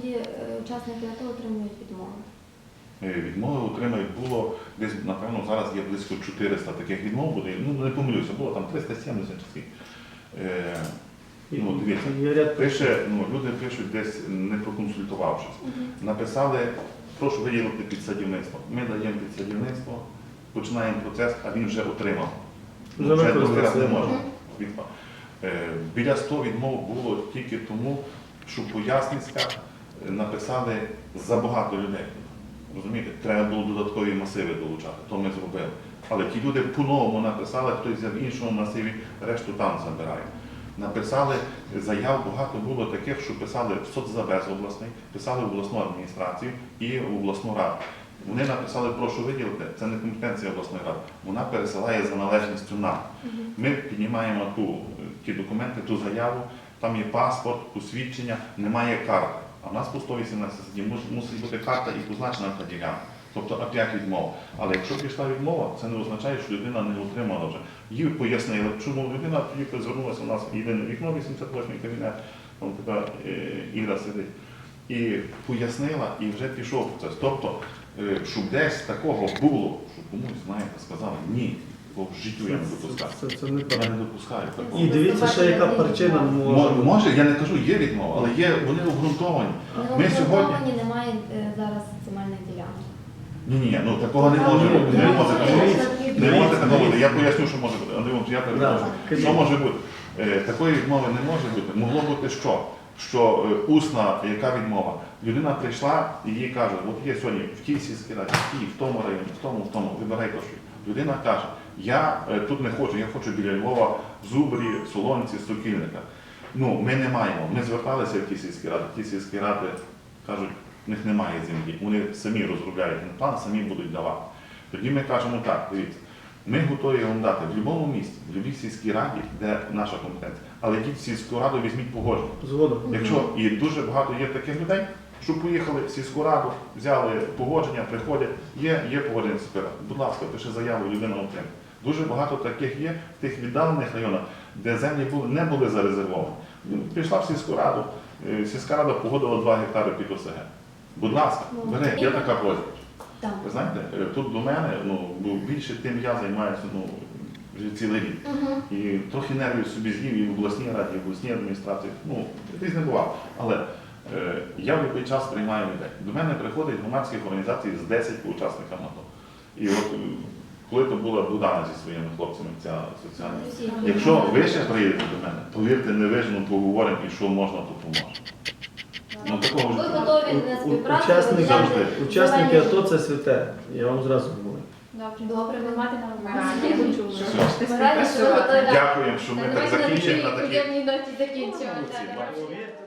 Тоді е, учасники АТО отримують відмову? Е, Відмови отримають було десь, напевно, зараз є близько 400 таких відмов буде. Ну, не помилюся, було там 370 чи скільки. Е, Ну, дивіться. Пише, ну, люди пишуть десь не проконсультувавшись. Написали, прошу виділити під садівництво. Ми даємо під садівництво, починаємо процес, а він вже отримав. Вже Вже другий раз не Е, Біля 100 відмов було тільки тому, що поясницька написали забагато людей. Розумієте, треба було додаткові масиви долучати, то ми зробили. Але ті люди по-новому написали, хтось в іншому масиві, решту там забирає. Написали заяв, багато було таких, що писали в соцзабез обласний, писали в обласну адміністрацію і в обласну раду. Вони написали, прошу виділити, це не компетенція обласної ради. Вона пересилає за належністю нам. Ми піднімаємо ту, ті документи, ту заяву, там є паспорт, посвідчення, немає карти. А в нас по 118 статті мусить бути карта і позначена та ділянка. Тобто опять відмова. Але якщо пішла відмова, це не означає, що людина не отримала вже. Їй пояснили, чому людина тоді звернулася у нас єдине вікно, 88 кабінет, там така е, Іра сидить. І пояснила, і вже пішов процес. Тобто, е, щоб десь такого було, що комусь, знаєте, сказали ні, бо в життю я не допускаю. Це, це, це Я не допускаю такого. І дивіться, ще яка причина може бути. Може, я не кажу, є відмова, але є, вони обґрунтовані. Ми сьогодні. Необґрунтовані немає е, зараз земельних ділянок. Ні, ні, ну такого не може Ні, бути. Не ні, може такого бути. Не може такого бути. Я поясню, що може бути. Андрій, Іванович, я перепрошую. Да, Що може бути? Е, Такої відмови не може бути. Могло бути що? Що е, усна, яка відмова? Людина прийшла і їй каже, от є сьогодні в тій сільській раді, в тій, в тому районі, в тому, в тому, вибирай що. Людина каже, я е, тут не хочу, я хочу біля Львова, в Зубрі, Солонці, Сокільника. Ну, ми не маємо. Ми зверталися в ті сільські ради. Ті сільські ради кажуть, в них немає землі. Вони самі розробляють план, самі будуть давати. Тоді ми кажемо так, дивіться, ми готові вам дати в будь-якому місці, в будь-якій сільській раді, де наша компетенція. Але йдіть в сільську раду, візьміть погодження. Згодом. Якщо і дуже багато є таких людей, що поїхали в сільську раду, взяли погодження, приходять, є, є погодження сільської ради. Будь ласка, пиши заяву, людина отримає. Дуже багато таких є в тих віддалених районах, де землі були, не були зарезервовані. Ну, Прийшла в сільську раду, е, сільська рада погодила 2 гектари під ОСГ. Будь ласка, Ну, бери, є така просьба. Ви знаєте, е, тут до мене, ну, бо більше тим я займаюся ну, вже цілий рік. Мгм. І трохи нервів собі з'їв і в обласній раді, і в обласній адміністрації. Ну, різне бувало. Але я в будь-який час приймаю людей. До мене приходять громадських організацій з 10 учасниками АТО. І от е, коли то була Богдана зі своїми хлопцями, ця соціальна. Якщо ви ще приїдете до мене, повірте, не вижну, поговоримо і що можна, то поможе. Ну, такого Ви ж- готові на У- співпрацю? Учасники, завжди. учасники АТО це святе. Я вам зразу говорю. Добре, ви мати на увазі. Ми раді, що ви готові. Дякуємо, що ми так закінчимо такій на такій. Повірте,